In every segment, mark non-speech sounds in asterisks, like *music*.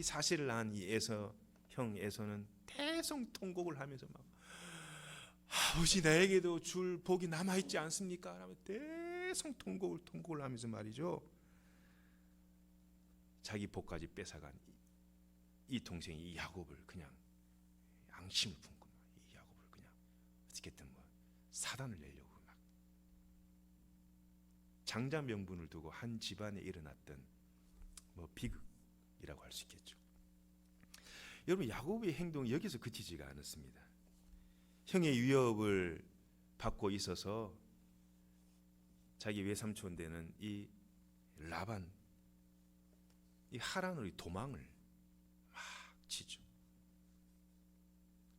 이 사실을 안이 에서 형 에서는 대성통곡을 하면서 막 아버지 나에게도 줄 복이 남아 있지 않습니까? 라며 대성통곡을 통곡을 하면서 말이죠. 자기 복까지 뺏어간 이- 이 동생이 이 야곱을 그냥 양심을 품고 막 이 야곱을 그냥 어떻게든 뭐 사단을 내려고 막 장자 명분을 두고 한 집안에 일어났던 뭐 비극 이라고 할 수 있겠죠. 여러분 야곱의 행동이 여기서 그치지가 않았습니다. 형의 위협을 받고 있어서 자기 외삼촌 되는 이 라반 이 하란으로 도망을 막 치죠.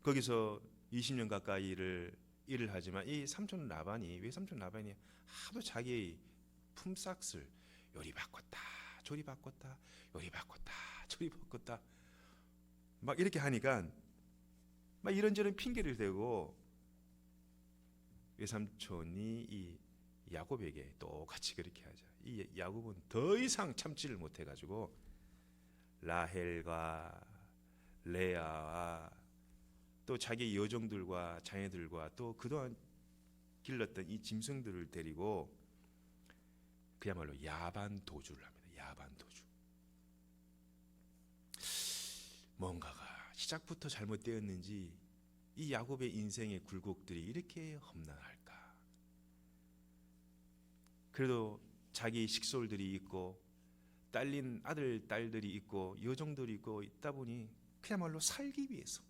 거기서 20년 가까이를 일을 하지만 이 삼촌 라반이 외삼촌 라반이 하도 자기의 품삯을 요리 바꿨다 조리 바꿨다 요리 바꿨다 조리 바꿨다 막 이렇게 하니까 막 이런저런 핑계를 대고 외삼촌이 이 야곱에게 똑같이 그렇게 하자. 이 야곱은 더 이상 참지를 못해 가지고 라헬과 레아와 또 자기 여종들과 자녀들과 또 그동안 길렀던 이 짐승들을 데리고 그야말로 야반 도주를 합니다. 야반 도주. 뭔가가 시작부터 잘못되었는지 이 야곱의 인생의 굴곡들이 이렇게 험난할까? 그래도 자기 식솔들이 있고 딸린 아들 딸들이 있고 여종들이 있고 있다 보니 그야말로 살기 위해서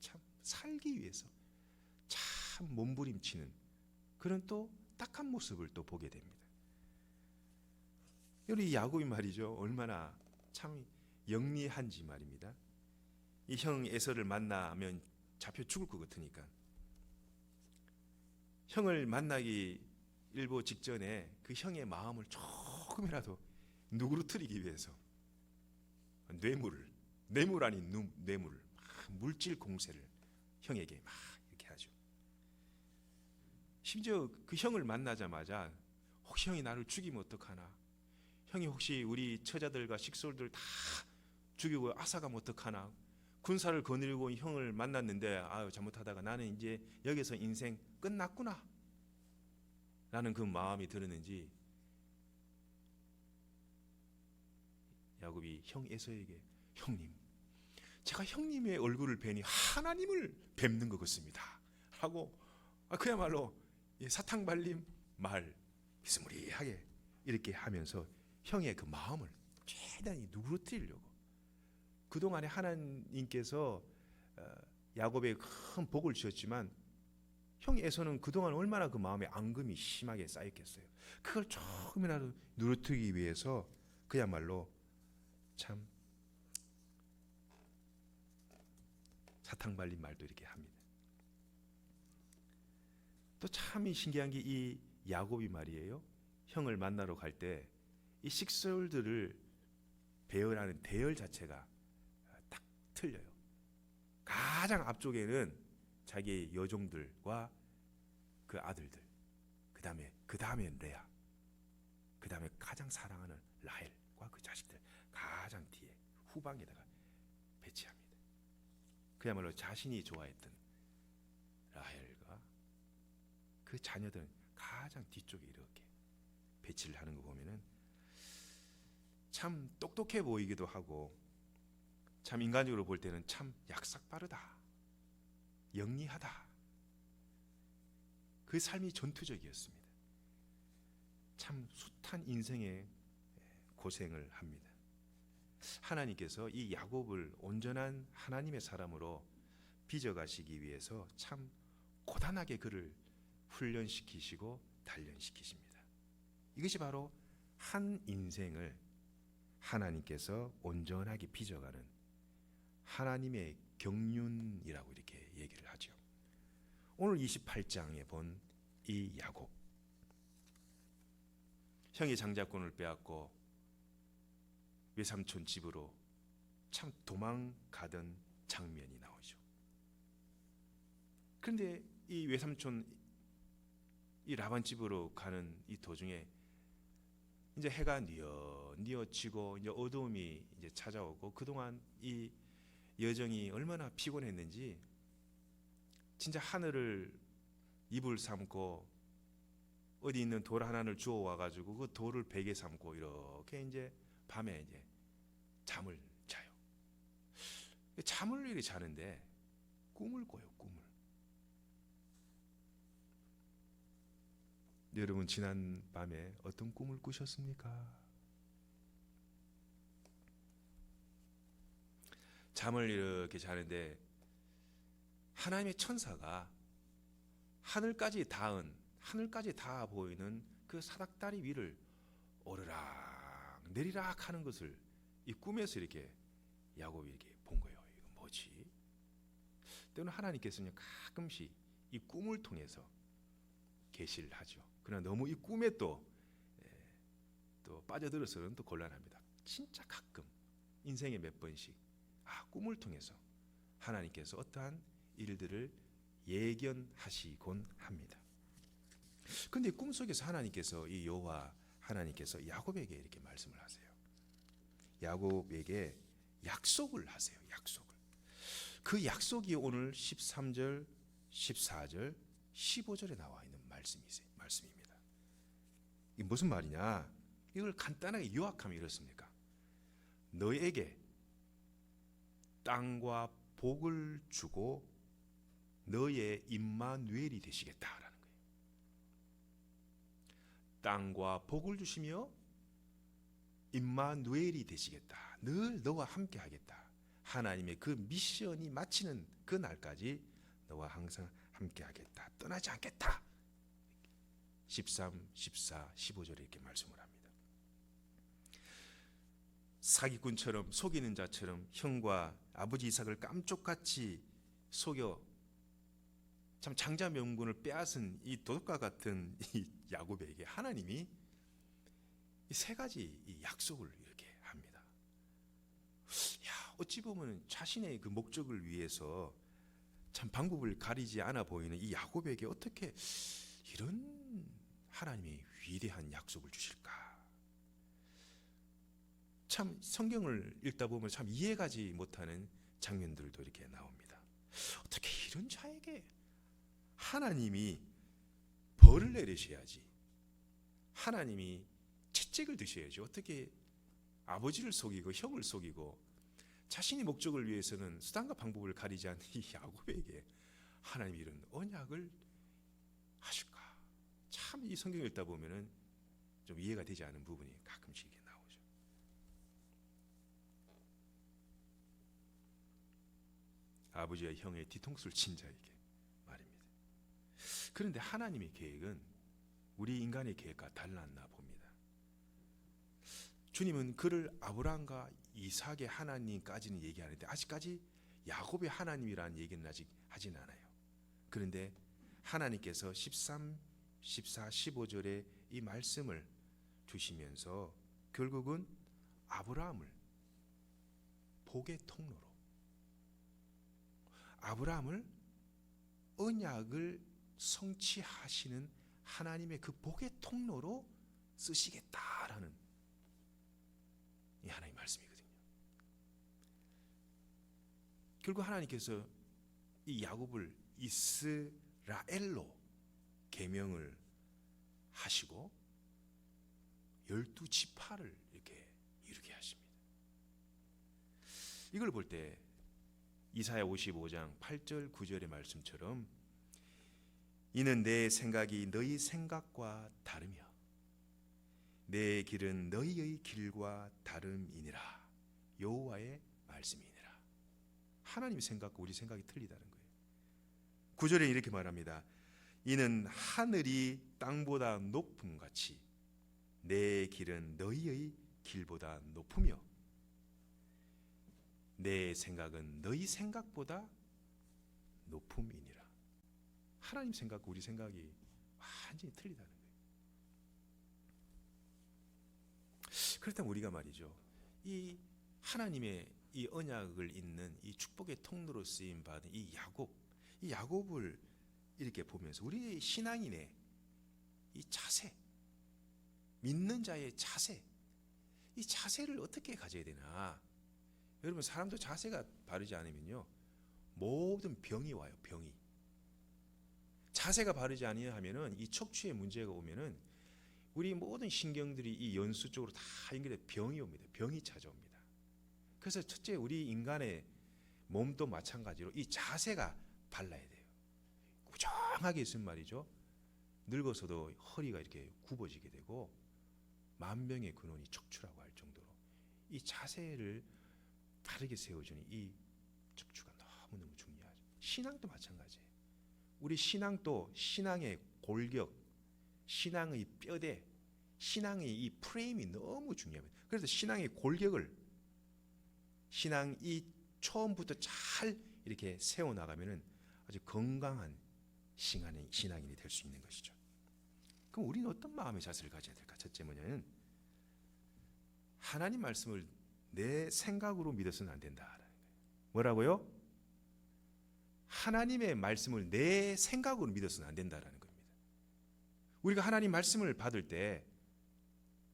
참 살기 위해서 참 몸부림치는 그런 또 딱한 모습을 또 보게 됩니다. 우리 야곱이 말이죠 얼마나 참 영리한지 말입니다. 이 형 에서를 만나면 잡혀 죽을 것 같으니까 형을 만나기 일보 직전에 그 형의 마음을 조금이라도 누그러뜨리기 위해서 뇌물을 뇌물 아닌 누- 뇌물 막 물질 공세를 형에게 막 이렇게 하죠. 심지어 그 형을 만나자마자 혹시 형이 나를 죽이면 어떡하나? 형이 혹시 우리 처자들과 식솔들 다 죽이고 앗아가면 어떡하나? 군사를 거느리고 형을 만났는데 아유 잘못하다가 나는 이제 여기서 인생 끝났구나. 라는 그 마음이 들었는지 야곱이 형 에서에게 형님 제가 형님의 얼굴을 뵈니 하나님을 뵙는 것 같습니다. 하고 아, 그야말로 이 사탕 발림 말 비스무리하게 이렇게 하면서 형의 그 마음을 최대한 누그러뜨리려고 그동안에 하나님께서 어, 야곱에 큰 복을 주셨지만 형 에서는 그동안 얼마나 그 마음에 앙금이 심하게 쌓였겠어요. 그걸 조금이라도 누르뜨기 위해서 그야말로 참 사탕 발린 말도 이렇게 합니다. 또 참 신기한 게 이 야곱이 말이에요. 형을 만나러 갈 때 이 식솔들을 배열하는 대열 자체가 딱 틀려요. 가장 앞쪽에는 자기 여종들과 그 아들들, 그 다음에 그 다음에 레아, 그 다음에 가장 사랑하는 라헬과 그 자식들 가장 뒤에 후방에다가 배치합니다. 그야말로 자신이 좋아했던 라헬과 그 자녀들 가장 뒤쪽에 이렇게 배치를 하는 거 보면은 참 똑똑해 보이기도 하고 참 인간적으로 볼 때는 참 약삭 빠르다. 영리하다. 그 삶이 전투적이었습니다. 참 숱한 인생의 고생을 합니다. 하나님께서 이 야곱을 온전한 하나님의 사람으로 빚어 가시기 위해서 참 고단하게 그를 훈련시키시고 단련시키십니다. 이것이 바로 한 인생을 하나님께서 온전하게 빚어가는 하나님의 경륜이라고 이렇게 얘기를 하죠. 오늘 28장에 본 이 야곱 형이 장자권을 빼앗고 외삼촌 집으로 참 도망가던 장면이 나오죠. 그런데 이 외삼촌 이 라반 집으로 가는 이 도중에 이제 해가 뉘어 뉘어 지고 이제 어두움이 이제 찾아오고 그동안 이 여정이 얼마나 피곤했는지 진짜 하늘을 이불 삼고 어디 있는 돌 하나를 주워 와 가지고 그 돌을 베개 삼고 이렇게 이제 밤에 이제 잠을 자요. 잠을 이렇게 자는데 꿈을 꿔요, 꿈을. 여러분 지난 밤에 어떤 꿈을 꾸셨습니까? 잠을 이렇게 자는데 하나님의 천사가 하늘까지 닿은 하늘까지 닿아 보이는 그 사닥다리 위를 오르락 내리락 하는 것을 이 꿈에서 이렇게 야곱이 이렇게 본 거예요. 이거 뭐지? 때로는 하나님께서는 가끔씩 이 꿈을 통해서 계시를 하죠. 그러나 너무 이 꿈에 또, 예, 또 빠져들어서는 또 곤란합니다. 진짜 가끔 인생에 몇 번씩 아 꿈을 통해서 하나님께서 어떠한 일들을 예견하시곤 합니다. 근데 꿈 속에서 하나님께서 이 여호와 하나님께서 야곱에게 이렇게 말씀을 하세요. 야곱에게 약속을 하세요. 약속을. 그 약속이 오늘 13절, 14절, 15절에 나와 있는 말씀이세요. 이 무슨 말이냐? 이걸 간단하게 요약하면 이렇습니까? 너에게 땅과 복을 주고 너의 임마누엘이 되시겠다라는 거예요. 땅과 복을 주시며 임마누엘이 되시겠다. 늘 너와 함께 하겠다. 하나님의 그 미션이 마치는 그 날까지 너와 항상 함께 하겠다. 떠나지 않겠다. 13, 14, 15절에 이렇게 말씀을 합니다. 사기꾼처럼 속이는 자처럼 형과 아버지 이삭을 깜쪽같이 속여 참 장자 명분을 빼앗은 이 도둑과 같은 *laughs* 이 야곱에게 하나님이 이 세 가지 이 약속을 이렇게 합니다. 야, 어찌 보면 자신의 그 목적을 위해서 참 방법을 가리지 않아 보이는 이 야곱에게 어떻게 이런 하나님의 위대한 약속을 주실까? 참 성경을 읽다 보면 참 이해가지 못하는 장면들도 이렇게 나옵니다. 어떻게 이런 자에게 하나님이 벌을 내리셔야지. 하나님이 채찍을 드셔야지. 어떻게 아버지를 속이고 형을 속이고 자신의 목적을 위해서는 수단과 방법을 가리지 않는 이 야곱에게 하나님이 이런 언약을 하실까? 참 이 성경 읽다 보면은 좀 이해가 되지 않는 부분이 가끔씩 나오죠. 아버지와 형의 뒤통수를 친 자에게 말입니다. 그런데 하나님의 계획은 우리 인간의 계획과 달랐나 봅니다. 주님은 그를 아브라함과 이삭의 하나님까지는 얘기하는데 아직까지 야곱의 하나님이라는 얘기는 아직 하진 않아요. 그런데 하나님께서 13, 14, 15절에 이 말씀을 주시면서 결국은 아브라함을 복의 통로로 아브라함을 언약을 성취하시는 하나님의 그 복의 통로로 쓰시겠다라는 이 하나님의 말씀이거든요. 결국 하나님께서 이 야곱을 이스라엘로 계명을 하시고 열두 지파를 이렇게 이루게 하십니다. 이걸 볼 때 이사야 55장 8절 9절의 말씀처럼 이는 내 생각이 너희 생각과 다르며 내 길은 너희의 길과 다름이니라 여호와의 말씀이니라 하나님 생각과 우리 생각이 틀리다는 거예요. 9절에 이렇게 말합니다. 이는 하늘이 땅보다 높음 같이 내 길은 너희의 길보다 높으며 내 생각은 너희 생각보다 높음이니라. 하나님 생각과 우리 생각이 완전히 틀리다는 거예요. 그렇다면 우리가 말이죠. 이 하나님의 이 언약을 잇는 이 축복의 통로로 쓰임 받은 이 야곱, 이 야곱을 이렇게 보면서 우리 신앙인의 이 자세, 믿는 자의 자세. 이 자세를 어떻게 가져야 되나? 여러분 사람도 자세가 바르지 않으면요 모든 병이 와요. 병이. 자세가 바르지 아니하면은 이 척추에 문제가 오면은 우리 모든 신경들이 이 연수 쪽으로 다 연결돼 병이 옵니다. 병이 찾아옵니다. 그래서 첫째 우리 인간의 몸도 마찬가지로 이 자세가 발라야 돼요. 꾸정하게 있으면 말이죠. 늙어서도 허리가 이렇게 굽어지게 되고 만병의 근원이 척추라고 할 정도로 이 자세를 바르게 세워주는 이 척추가 너무너무 중요하죠. 신앙도 마찬가지예요. 우리 신앙도 신앙의 골격, 신앙의 뼈대, 신앙의 이 프레임이 너무 중요합니다. 그래서 신앙의 골격을 신앙 이 처음부터 잘 이렇게 세워 나가면은 아주 건강한 신앙이 신앙인이 될 수 있는 것이죠. 그럼 우리는 어떤 마음의 자세를 가져야 될까? 첫째 뭐냐면 하나님 말씀을 내 생각으로 믿어서는 안 된다라는 거예요. 뭐라고요? 하나님의 말씀을 내 생각으로 믿어서는 안 된다라는 겁니다. 우리가 하나님 말씀을 받을 때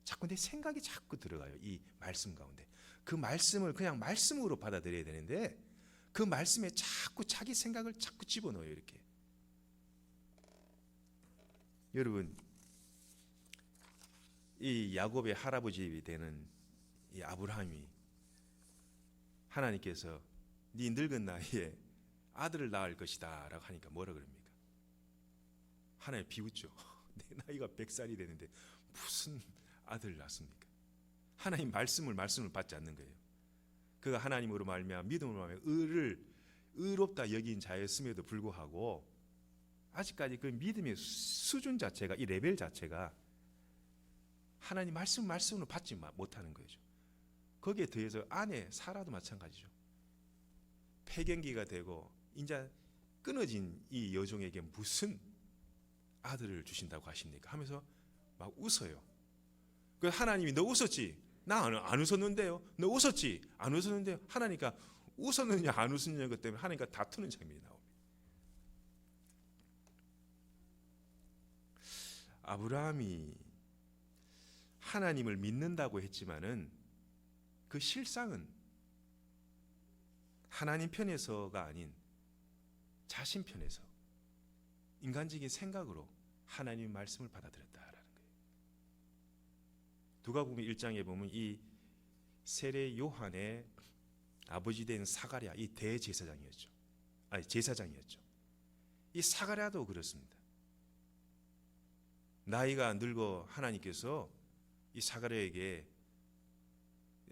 자꾸 내 생각이 자꾸 들어가요. 이 말씀 가운데. 그 말씀을 그냥 말씀으로 받아들여야 되는데 그 말씀에 자꾸 자기 생각을 자꾸 집어넣어요. 이렇게. 여러분 이 야곱의 할아버지 되는 이 아브라함이 하나님께서 네 늙은 나이에 아들을 낳을 것이다라고 하니까 뭐라 그럽니까? 하나님 비웃죠. *laughs* 내 나이가 100살이 되는데 무슨 아들을 낳습니까? 하나님 말씀을 말씀을 받지 않는 거예요. 그가 하나님으로 말미암아 믿음으로 말미암아 의를 의롭다 여긴 자였음에도 불구하고 아직까지 그 믿음의 수준 자체가 이 레벨 자체가 하나님 말씀 말씀으로 받지 못하는 거죠. 거기에 더해서 아내 사라도 마찬가지죠. 폐경기가 되고 이제 끊어진 이 여종에게 무슨 아들을 주신다고 하십니까? 하면서 막 웃어요. 그 하나님이 너 웃었지? 나안 웃었는데요. 너 웃었지? 안 웃었는데요. 하나니까 웃었느냐 안 웃었느냐 것 때문에 하나님과 다투는 장면이 나옵니다. 아브라함이 하나님을 믿는다고 했지만은 그 실상은 하나님 편에서가 아닌 자신 편에서 인간적인 생각으로 하나님 말씀을 받아들였다라는 거예요. 누가복음 1장에 보면 이 세례 요한의 아버지 된 사가랴 이 대제사장이었죠. 아니 제사장이었죠. 이 사가랴도 그렇습니다. 나이가 늙어 하나님께서 이 사가랴에게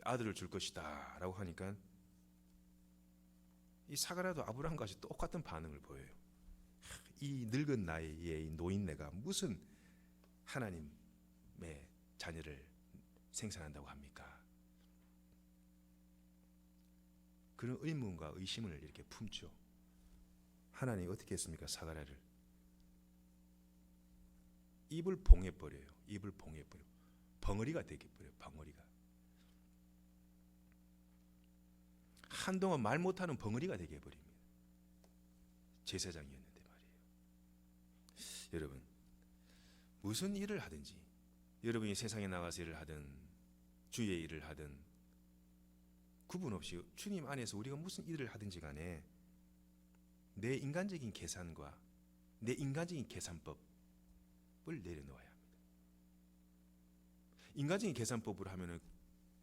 아들을 줄 것이다라고 하니까 이 사가랴도 아브라함과 같이 똑같은 반응을 보여요. 이 늙은 나이에 이 노인네가 무슨 하나님의 자녀를 생산한다고 합니까? 그런 의문과 의심을 이렇게 품죠. 하나님 어떻게 했습니까? 사가랴를 입을 봉해 버려요. 입을 봉해 버려. 벙어리가 되게 버려요. 벙어리가. 한동안 말 못하는 벙어리가 되게 해버립니다. 제사장이었는데 말이에요. 여러분 무슨 일을 하든지 여러분이 세상에 나가서 일을 하든 주의 일을 하든 구분 없이 주님 안에서 우리가 무슨 일을 하든지 간에 내 인간적인 계산과 내 인간적인 계산법 을 내려놓아야 합니다. 인간적인 계산법으로 하면은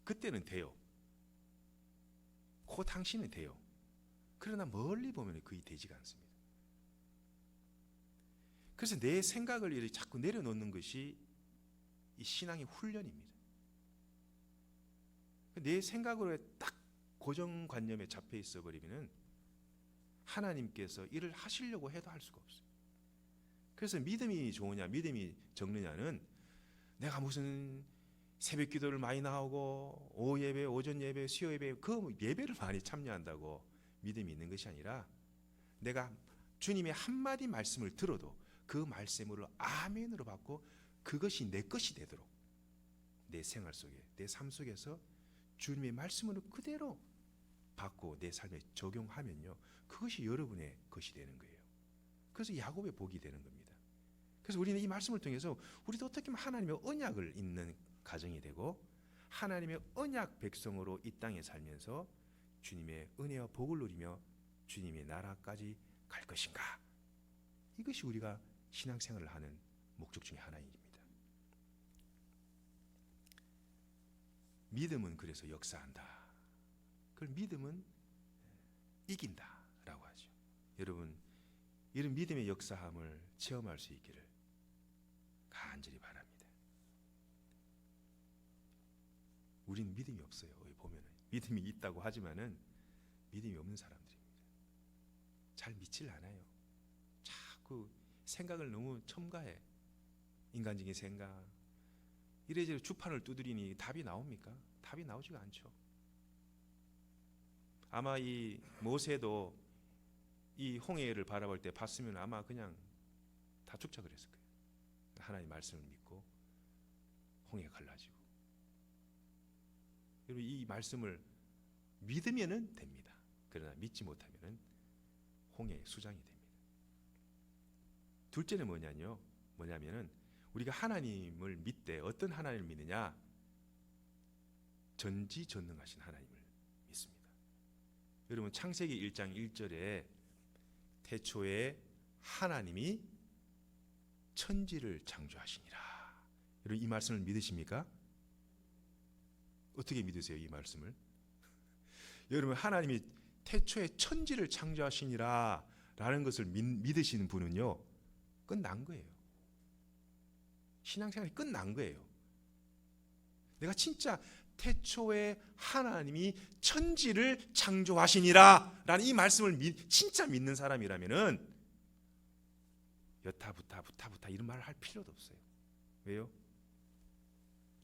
그때는 돼요. 그 당신은 돼요. 그러나 멀리 보면 거의 되지가 않습니다. 그래서 내 생각을 이렇게 자꾸 내려놓는 것이 이 신앙의 훈련입니다. 내 생각으로 딱 고정관념에 잡혀 있어 버리면은 하나님께서 일을 하시려고 해도 할 수가 없어요. 그래서 믿음이 좋으냐, 믿음이 적느냐는 내가 무슨 새벽 기도를 많이 나오고 오후 예배, 오전 예배, 수요 예배 그 예배를 많이 참여한다고 믿음이 있는 것이 아니라 내가 주님의 한마디 말씀을 들어도 그 말씀으로 아멘으로 받고 그것이 내 것이 되도록 내 생활 속에 내 삶 속에서 주님의 말씀으로 그대로 받고 내 삶에 적용하면요 그것이 여러분의 것이 되는 거예요. 그래서 야곱의 복이 되는 겁니다. 그래서 우리는 이 말씀을 통해서 우리도 어떻게 하나님의 언약을 잇는 가정이 되고 하나님의 언약 백성으로 이 땅에 살면서 주님의 은혜와 복을 누리며 주님의 나라까지 갈 것인가? 이것이 우리가 신앙생활을 하는 목적 중에 하나입니다. 믿음은 그래서 역사한다. 그 믿음은 이긴다라고 하죠. 여러분 이런 믿음의 역사함을 체험할 수 있기를 간절히 바랍니다. 우리는 믿음이 없어요. 보면은 믿음이 있다고 하지만은 믿음이 없는 사람들입니다. 잘 믿질 않아요. 자꾸 생각을 너무 첨가해. 인간적인 생각. 이래저래 주판을 두드리니 답이 나옵니까? 답이 나오지가 않죠. 아마 이 모세도 이 홍해를 바라볼 때 봤으면 아마 그냥 다 축착을 했을 거예요. 하나님 말씀을 믿고 홍해가 갈라지고. 여러분 이 말씀을 믿으면은 됩니다. 그러나 믿지 못하면은 홍해의 수장이 됩니다. 둘째는 뭐냐뇨? 뭐냐면은 우리가 하나님을 믿되 어떤 하나님을 믿느냐? 전지전능하신 하나님을 믿습니다. 여러분 창세기 1장 1절에 태초에 하나님이 천지를 창조하시니라. 여러분 이 말씀을 믿으십니까? 어떻게 믿으세요 이 말씀을? *laughs* 여러분 하나님이 태초에 천지를 창조하시니라 라는 것을 믿, 믿으시는 분은요 끝난 거예요. 신앙생활이 끝난 거예요. 내가 진짜 태초에 하나님이 천지를 창조하시니라 라는 이 말씀을 믿, 진짜 믿는 사람이라면은 여타부타 부타부타 이런 말을 할 필요도 없어요. 왜요?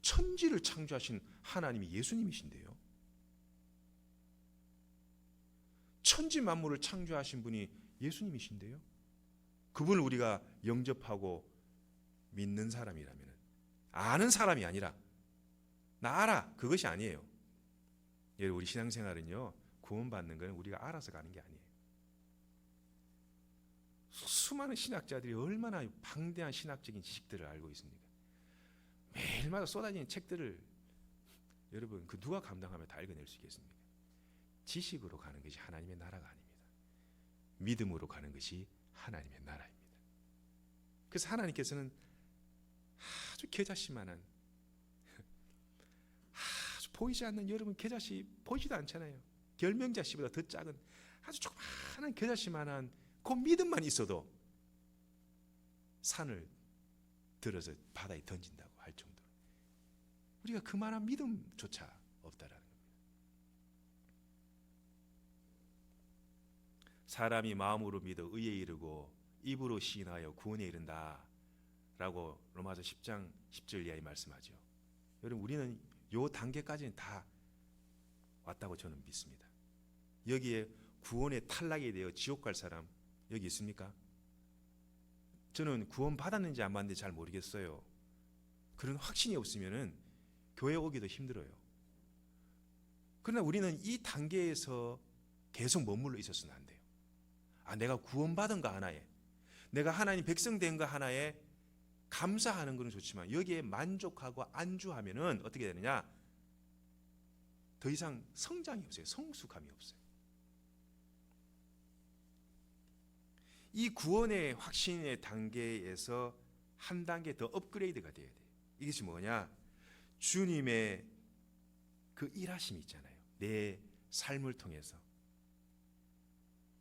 천지를 창조하신 하나님이 예수님이신데요. 천지 만물을 창조하신 분이 예수님이신데요. 그분을 우리가 영접하고 믿는 사람이라면 아는 사람이 아니라 나 알아 그것이 아니에요. 여러분 우리 신앙생활은요 구원받는 건 우리가 알아서 가는 게 아니에요. 수많은 신학자들이 얼마나 방대한 신학적인 지식들을 알고 있습니까? 매일마다 쏟아지는 책들을 여러분 그 누가 감당하며 다 읽어낼 수 있겠습니까? 지식으로 가는 것이 하나님의 나라가 아닙니다. 믿음으로 가는 것이 하나님의 나라입니다. 그래서 하나님께서는 아주 계자씨만한 아주 보이지 않는 여러분 계자씨 보이지도 않잖아요. 결명자씨보다 더 작은 아주 조그마한 계자씨만한 그 믿음만 있어도 산을 들어서 바다에 던진다고 할 정도로 우리가 그만한 믿음조차 없다라는 겁니다. 사람이 마음으로 믿어 의에 이르고 입으로 시인하여 구원에 이른다라고 로마서 10장 10절 이하에 말씀하죠. 여러분 우리는 요 단계까지는 다 왔다고 저는 믿습니다. 여기에 구원의 탈락이 되어 지옥 갈 사람 여기 있습니까? 저는 구원 받았는지 안 받는지 잘 모르겠어요. 그런 확신이 없으면은 교회 오기도 힘들어요. 그러나 우리는 이 단계에서 계속 머물러 있었으면 안 돼요. 아, 내가 구원받은 거 하나에, 내가 하나님 백성 된 거 하나에 감사하는 것은 좋지만 여기에 만족하고 안주하면은 어떻게 되느냐? 더 이상 성장이 없어요. 성숙함이 없어요. 이 구원의 확신의 단계에서 한 단계 더 업그레이드가 돼야 돼요. 이것이 뭐냐? 주님의 그 일하심이 있잖아요. 내 삶을 통해서.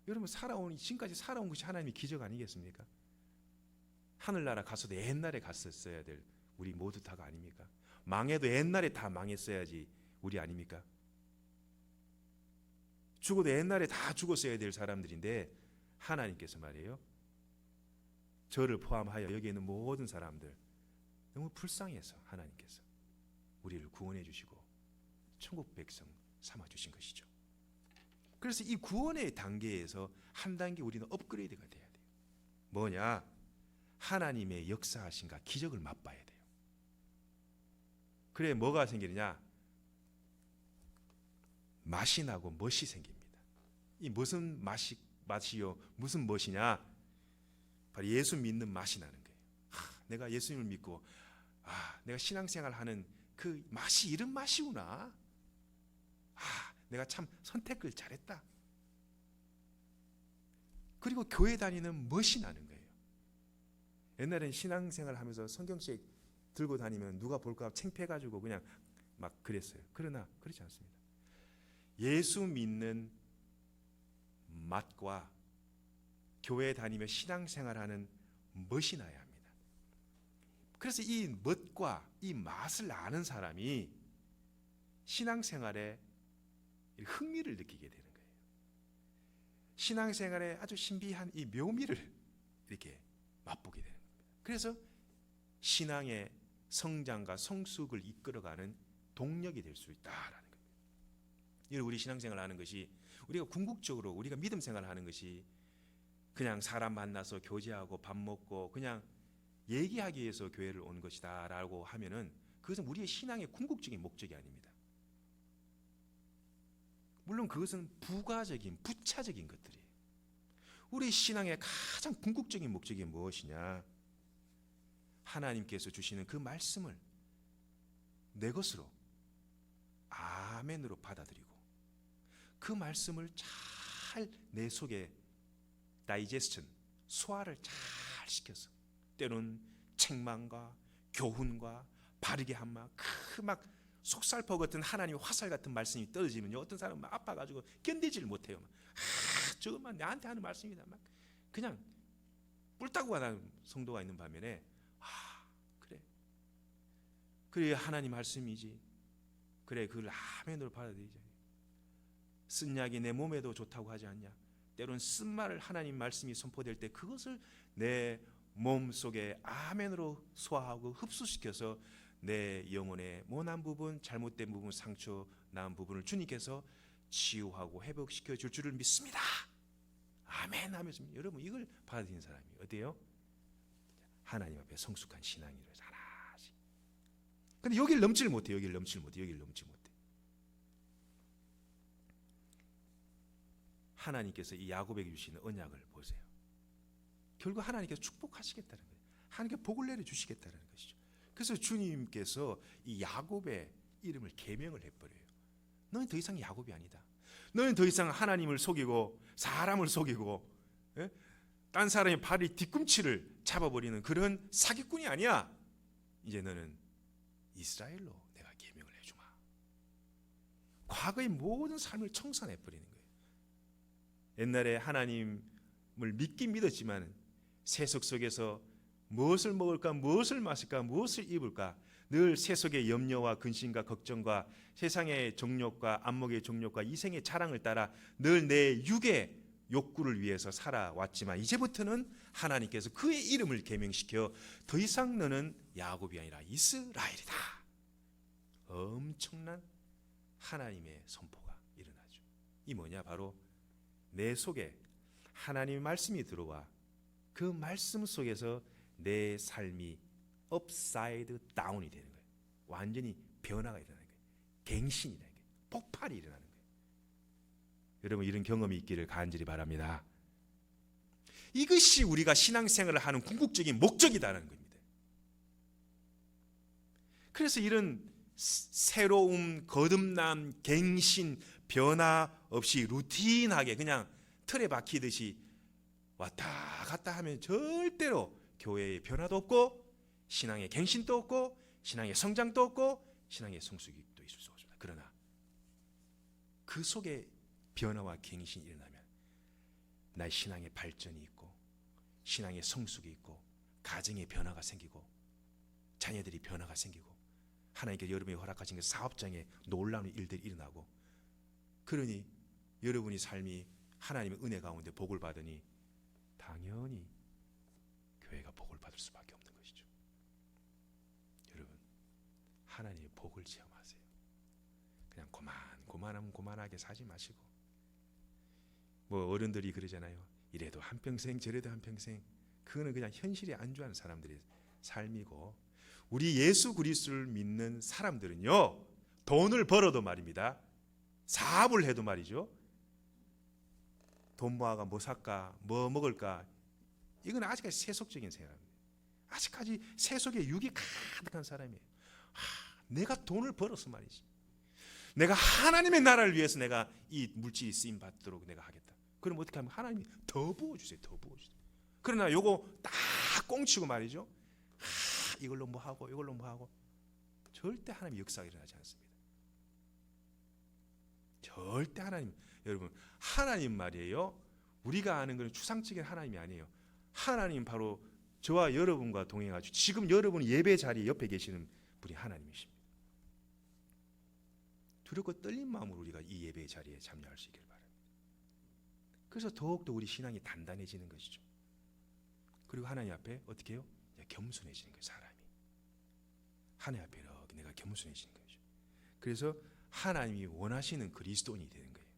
여러분 살아온 지금까지 살아온 것이 하나님의 기적 아니겠습니까? 하늘나라 가서도 옛날에 갔었어야 될 우리 모두 다가 아닙니까? 망해도 옛날에 다 망했어야지 우리 아닙니까? 죽어도 옛날에 다 죽었어야 될 사람들인데 하나님께서 말이에요. 저를 포함하여 여기 있는 모든 사람들 너무 불쌍해서 하나님께서 우리를 구원해 주시고 천국 백성 삼아 주신 것이죠. 그래서 이 구원의 단계에서 한 단계 우리는 업그레이드가 돼야 돼요. 뭐냐? 하나님의 역사하신가 기적을 맛봐야 돼요. 그래 뭐가 생기느냐? 맛이 나고 멋이 생깁니다. 이 무슨 맛이 맛이요 무슨 멋이냐? 바로 예수 믿는 맛이 나는 거예요. 아, 내가 예수님을 믿고 아, 내가 신앙생활 하는 그 맛이 이런 맛이구나. 아, 내가 참 선택을 잘했다. 그리고 교회 다니는 멋이 나는 거예요. 옛날엔 신앙생활 하면서 성경책 들고 다니면 누가 볼까 창피해가지고 그냥 막 그랬어요. 그러나 그렇지 않습니다. 예수 믿는 맛과 교회 다니며 신앙생활하는 멋이 나야 합니다. 그래서 이 멋과 이 맛을 아는 사람이 신앙생활에 흥미를 느끼게 되는 거예요. 신앙생활에 아주 신비한 이 묘미를 이렇게 맛보게 되는 겁니다. 그래서 신앙의 성장과 성숙을 이끌어가는 동력이 될 수 있다라는 겁니다. 이 우리 신앙생활 하는 것이 우리가 궁극적으로 우리가 믿음 생활하는 것이 그냥 사람 만나서 교제하고 밥 먹고 그냥 얘기하기 위해서 교회를 온 것이다라고 하면은 그것은 우리의 신앙의 궁극적인 목적이 아닙니다. 물론 그것은 부가적인 부차적인 것들이에요. 우리 신앙의 가장 궁극적인 목적이 무엇이냐? 하나님께서 주시는 그 말씀을 내 것으로 아멘으로 받아들이고 그 말씀을 잘 내 속에 다이제스천 소화를 잘 시켜서 때론 책망과 교훈과 바르게 한마 그막 속살포 같은 하나님 화살 같은 말씀이 떨어지면요 어떤 사람은 막 아파가지고 견디지를 못해요. 막, 아, 저것만 나한테 하는 말씀이다. 막 그냥 뿔따구가 나는 성도가 있는 반면에 아 그래 그래 하나님 말씀이지 그래 그걸 아멘으로 받아들이자. 쓴 약이 내 몸에도 좋다고 하지 않냐? 때론 쓴 말을 하나님 말씀이 선포될 때 그것을 내 몸 속에 아멘으로 소화하고 흡수시켜서 내 영혼의 모난 부분, 잘못된 부분, 상처 난 부분을 주님께서 치유하고 회복시켜 줄 줄을 믿습니다. 아멘 하면서 여러분 이걸 받아들인 사람이 어때요? 하나님 앞에 성숙한 신앙이를 잘하지. 근데 여기를 넘지를 못해. 여기를 넘지를 못해. 여기를 넘지 못해. 하나님께서 이 야곱에게 주시는 언약을 보세요. 결국 하나님께서 축복하시겠다는 거예요. 하나님께 복을 내려 주시겠다는 것이죠. 그래서 주님께서 이 야곱의 이름을 개명을 해버려요. 너는 더 이상 야곱이 아니다. 너는 더 이상 하나님을 속이고 사람을 속이고 예? 딴 사람의 발이 뒤꿈치를 잡아버리는 그런 사기꾼이 아니야. 이제 너는 이스라엘로 내가 개명을 해주마. 과거의 모든 삶을 청산해 버리는 거예요. 옛날에 하나님을 믿긴 믿었지만 세속 속에서 무엇을 먹을까, 무엇을 마실까, 무엇을 입을까 늘 세속의 염려와 근심과 걱정과 세상의 정욕과 안목의 정욕과 이생의 자랑을 따라 늘 내 육의 욕구를 위해서 살아왔지만 이제부터는 하나님께서 그의 이름을 개명시켜 더 이상 너는 야곱이 아니라 이스라엘이다. 엄청난 하나님의 선포가 일어나죠. 이 뭐냐 바로 내 속에 하나님의 말씀이 들어와 그 말씀 속에서 내 삶이 업사이드 다운이 되는 거예요. 완전히 변화가 일어나는 거예요. 갱신이 되는 거예요. 폭발이 일어나는 거예요. 여러분 이런 경험이 있기를 간절히 바랍니다. 이것이 우리가 신앙생활을 하는 궁극적인 목적이다라는 겁니다. 그래서 이런 새로움, 거듭남, 갱신, 변화 없이 루틴하게 그냥 틀에 박히듯이 왔다 갔다 하면 절대로 교회의 변화도 없고 신앙의 갱신도 없고 신앙의 성장도 없고 신앙의 성숙도 있을 수 없습니다. 그러나 그 속에 변화와 갱신이 일어나면 나의 신앙의 발전이 있고 신앙의 성숙이 있고 가정의 변화가 생기고 자녀들이 변화가 생기고 하나님께 여러분이 허락하신 그 사업장에 놀라운 일들이 일어나고 그러니 여러분이 삶이 하나님의 은혜 가운데 복을 받으니 당연히 교회가 복을 받을 수밖에 없는 것이죠. 여러분 하나님의 복을 체험하세요. 그냥 고만 고만하면 고만하게 사지 마시고 뭐 어른들이 그러잖아요. 이래도 한 평생 저래도 한 평생 그거는 그냥 현실에 안주하는 사람들의 삶이고 우리 예수 그리스도를 믿는 사람들은요 돈을 벌어도 말입니다 사업을 해도 말이죠 돈 모아가 뭐 살까 뭐 먹을까 이건 아직까지 세속적인 생각입니다 아직까지 세속에 육이 가득한 사람이에요. 하, 내가 돈을 벌어서 말이지. 내가 하나님의 나라를 위해서 내가 이 물질이 쓰임 받도록 내가 하겠다. 그럼 어떻게 하면 하나님이 더 부어 주세요. 더 부어 주세요. 그러나 요거 딱 꽁치고 말이죠. 하, 이걸로 뭐 하고 이걸로 뭐 하고 절대 하나님 역사가 일어나지 않습니다. 절대 하나님 여러분 하나님 말이에요. 우리가 아는 것은 추상적인 하나님이 아니에요. 하나님 바로 저와 여러분과 동행하죠. 지금 여러분 예배 자리 옆에 계시는 분이 하나님이십니다. 두렵고 떨린 마음으로 우리가 이 예배 자리에 참여할 수 있기를 바랍니다. 그래서 더욱더 우리 신앙이 단단해지는 것이죠. 그리고 하나님 앞에 어떻게 해요? 겸손해지는 거예요, 사람이. 하나님 앞에 이렇게 내가 겸손해지는 거죠. 그래서 하나님이 원하시는 그리스도인이 되는 거예요.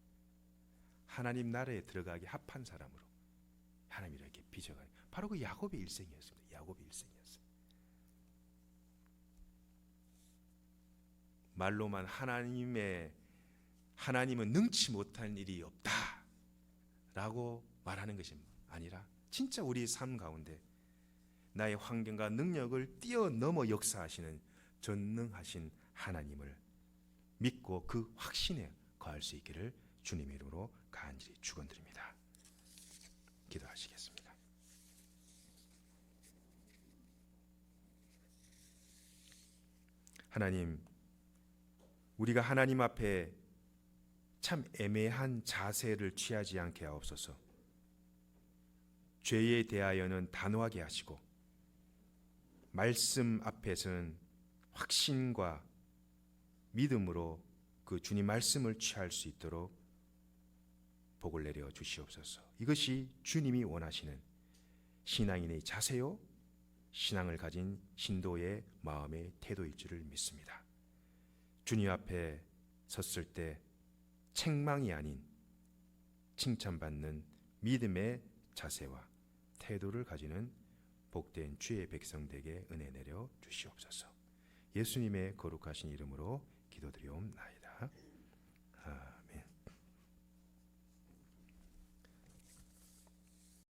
하나님 나라에 들어가기 합한 사람으로 하나님이 이렇게 빚어가요. 바로 그 야곱의 일생이었습니다. 야곱의 일생이었어요. 말로만 하나님의 하나님은 능치 못할 일이 없다라고 말하는 것이 아니라 진짜 우리 삶 가운데 나의 환경과 능력을 뛰어넘어 역사하시는 전능하신 하나님을 믿고 그 확신에 거할 수 있기를 주님의 이름으로 간절히 축원드립니다. 기도하시겠습니다. 하나님, 우리가 하나님 앞에 참 애매한 자세를 취하지 않게 하옵소서. 죄에 대하여는 단호하게 하시고 말씀 앞에서는 확신과 믿음으로 그 주님 말씀을 취할 수 있도록 복을 내려 주시옵소서. 이것이 주님이 원하시는 신앙인의 자세요, 신앙을 가진 신도의 마음의 태도일 줄을 믿습니다. 주님 앞에 섰을 때 책망이 아닌 칭찬받는 믿음의 자세와 태도를 가지는 복된 주의 백성들에게 은혜 내려 주시옵소서. 예수님의 거룩하신 이름으로 기도드리옵나이다.